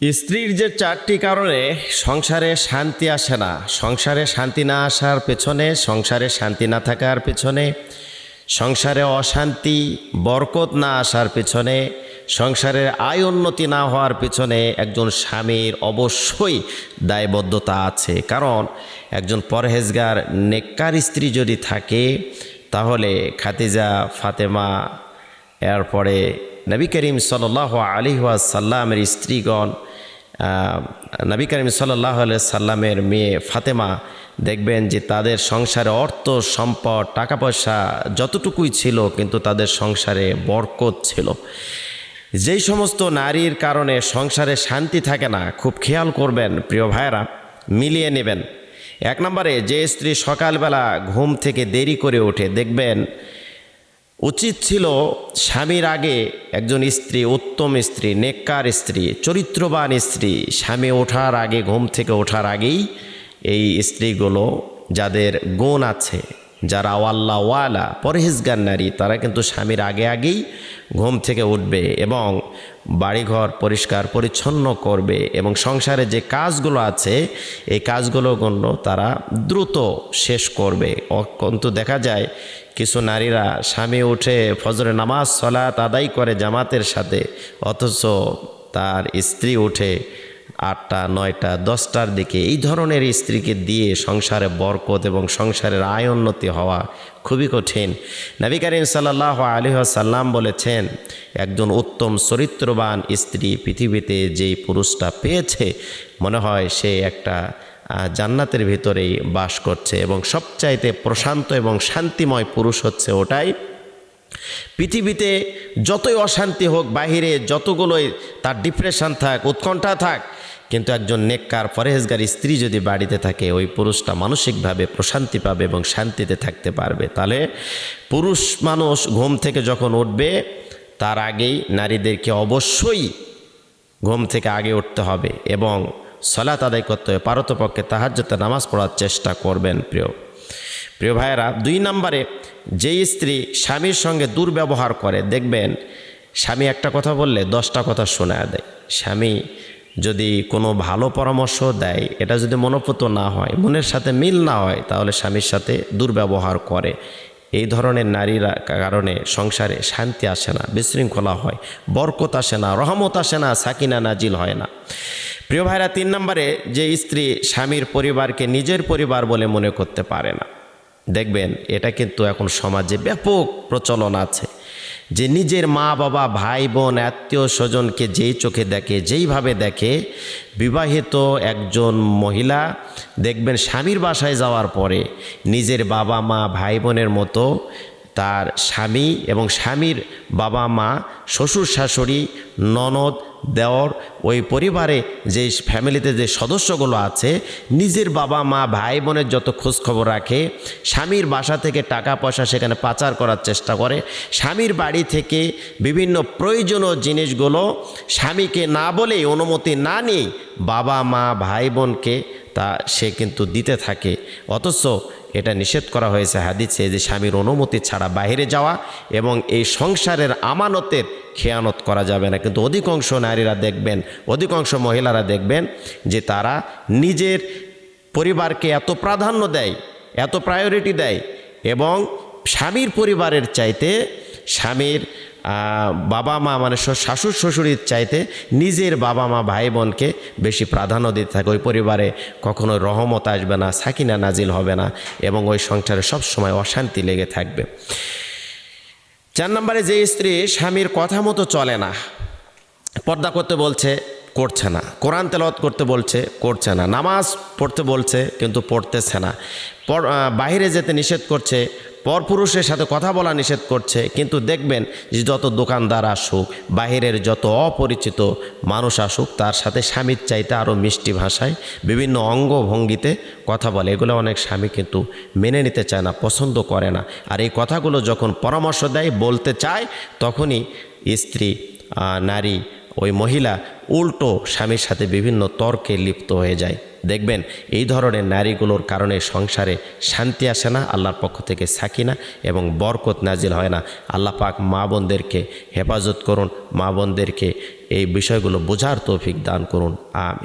স্ত্রীর যে চারটি কারণে সংসারে শান্তি আসে না, সংসারে শান্তি না আসার পেছনে, সংসারে শান্তি না থাকার পেছনে, সংসারে অশান্তি, বরকত না আসার পেছনে সংসারের আয় উন্নতি না হওয়ার পেছনে একজন স্বামীর অবশ্যই দায়বদ্ধতা আছে। কারণ একজন পরহেজগার, নেককার স্ত্রী যদি থাকে, তাহলে খাতিজা ফাতেমা, এরপরে নবী করিম সাল্লাহ আলী সাল্লামের স্ত্রীগণ নবী করিম সাল্লাহ সাল্লামের মেয়ে ফাতেমা দেখবেন যে তাদের সংসারে অর্থ, সম্পদ টাকা পয়সা যতটুকুই ছিল কিন্তু তাদের সংসারে বরকত ছিল। যেই সমস্ত নারীর কারণে সংসারে শান্তি থাকে না, খুব খেয়াল করবেন প্রিয় ভাইয়েরা, মিলিয়ে নেবেন। এক নম্বরে যে স্ত্রী সকালবেলা ঘুম থেকে দেরি করে ওঠে, দেখবেন উচিত ছিল স্বামীর আগে একজন স্ত্রী, উত্তম স্ত্রী, নেককার স্ত্রী, চরিত্রবান স্ত্রী স্বামী ওঠার আগে, ঘুম থেকে ওঠার আগেই এই স্ত্রীগুলো যাদের গুণ আছে, যারা ওয়াল্লা ওয়ালা পরহেজগার নারী, তারা কিন্তু স্বামীর আগে আগেই ঘুম থেকে উঠবে এবং বাড়িঘর পরিষ্কার পরিচ্ছন্ন করবে এবং সংসারে যে কাজগুলো আছে, এই কাজগুলো গণ্য তারা দ্রুত শেষ করবে। কিন্তু দেখা যায়, কিছু নারীরা স্বামী উঠে ফজরে নামাজ সলাত আদায় করে জামাতের সাথে, অথচ তার স্ত্রী উঠে আটটা, নয়টা, দশটার দিকে এই ধরনের স্ত্রীকে দিয়ে সংসারে বরকত এবং সংসারের আয় উন্নতি হওয়া খুবই কঠিন। নবী করিম সাল্লাহ আলী সাল্লাম বলেছেন, একজন উত্তম চরিত্রবান স্ত্রী পৃথিবীতে যেই পুরুষটা পেয়েছে, মনে হয় সে একটা জান্নাতের ভিতরেই বাস করছে এবং সবচাইতে প্রশান্ত এবং শান্তিময় পুরুষ হচ্ছে ওটাই। পৃথিবীতে যতই অশান্তি হোক, বাহিরে যতগুলোই তার ডিপ্রেশন থাক, উৎকণ্ঠা থাক কিন্তু একজন নেককার পরেজগার স্ত্রী যদি বাড়িতে থাকে, ওই পুরুষটা মানসিকভাবে প্রশান্তি পাবে এবং শান্তিতে থাকতে পারবে। তাহলে পুরুষ মানুষ ঘুম থেকে যখন উঠবে, তার আগেই নারীদেরকে অবশ্যই ঘুম থেকে আগে উঠতে হবে এবং সলাত আদায় করতে হবে। পারতপক্ষে তাহাজ্যতে নামাজ পড়ার চেষ্টা করবেন, প্রিয়। প্রিয় ভাইয়েরা, দুই নম্বরে যেই স্ত্রী স্বামীর সঙ্গে দুর্ব্যবহার করে, দেখবেন স্বামী একটা কথা বললে দশটা কথা শোনা দেয় স্বামী যদি কোনো ভালো পরামর্শ দেয়, এটা যদি মনোপুত না হয়, মনের সাথে মিল না হয়, তাহলে স্বামীর সাথে দুর্ব্যবহার করে। এই ধরনের নারীরা কারণে সংসারে শান্তি আসে না, বিশৃঙ্খলা হয়, বরকত আসে না, রহমত আসে না, সাকিনা নাজিল হয় না। প্রিয় ভাইরা, তিন নম্বরে যে স্ত্রী স্বামীর পরিবারকে নিজের পরিবার বলে মনে করতে পারে না। দেখবেন, এটা কিন্তু এখন সমাজে ব্যাপক প্রচলন আছে। যে নিজের মা, বাবা, ভাই, বোন, আত্মীয় স্বজনকে যেই চোখে দেখে, যেইভাবে দেখে, বিবাহিত একজন মহিলা দেখবেন স্বামীর বাসায় যাওয়ার পরে নিজের বাবা, মা, ভাই, বোনের মতো তার স্বামী এবং স্বামীর বাবা, মা, শ্বশুর, শাশুড়ি, ননদ দেওর ওই পরিবারে যে ফ্যামিলিতে যে সদস্যগুলো আছে, নিজের বাবা, মা, ভাই বোনের যত খোঁজখবর রাখে, স্বামীর বাসা থেকে টাকা পয়সা সেখানে পাচার করার চেষ্টা করে, স্বামীর বাড়ি থেকে বিভিন্ন প্রয়োজনীয় জিনিসগুলো স্বামীকে না বলেই অনুমতি না নিয়ে বাবা, মা, ভাই বোনকে তা সে কিন্তু দিতে থাকে। অথচ এটা নিষেধ করা হয়েছে হাদিসে যে স্বামীর অনুমতি ছাড়া বাইরে যাওয়া এবং এই সংসারের আমানতের খেয়ানত করা যাবে না। কিন্তু অধিকাংশ নারীরা দেখবেন, অধিকাংশ মহিলারা দেখবেন যে তারা নিজের পরিবারকে এত প্রাধান্য দেয়, এত প্রায়োরিটি দেয় এবং স্বামীর পরিবারের চাইতে স্বামীর বাবা মা মানে শাশুড় শ্বশুরির চাইতে নিজের বাবা মা ভাই বোনকে বেশি প্রাধান্য দিতে থাকে। ওই পরিবারে কখনো রহমত আসবে না, সাকিনা নাজিল হবে না এবং ওই সংসারে সবসময় অশান্তি লেগে থাকবে। চার নম্বরে যে স্ত্রী স্বামীর কথা মতো চলে না, পর্দা করতে বলছে করছে না। কোরআন তেলাওয়াত করতে বলছে, করছে না। নামাজ পড়তে বলছে, কিন্তু পড়তেছে না। পর বাইরে যেতে নিষেধ করছে পরপুরুষের সাথে কথা বলা নিষেধ করছে, কিন্তু দেখবেন যে যত দোকানদার আসুক, বাহিরের যত অপরিচিত মানুষ আসুক, তার সাথে স্বামীর চাইতে আরও মিষ্টি ভাষায়, বিভিন্ন অঙ্গভঙ্গিতে কথা বলে। এগুলো অনেক স্বামী কিন্তু মেনে নিতে চায় না, পছন্দ করে না। আর এই কথাগুলো যখন পরামর্শ দেয়, বলতে চায়, তখনই স্ত্রী নারী ওই মহিলা উল্টো স্বামীর সাথে বিভিন্ন তর্কে লিপ্ত হয়ে যায়। দেখবেন, এই ধরনের নারীগুলোর কারণে সংসারে শান্তি আসে না, আল্লাহর পক্ষ থেকে সাকিনা এবং বরকত নাজিল হয় না। আল্লাহ পাক মা বোনদেরকে হেফাজত করুন, মা বোনদেরকে এই বিষয়গুলো বোঝার তৌফিক দান করুন। আমি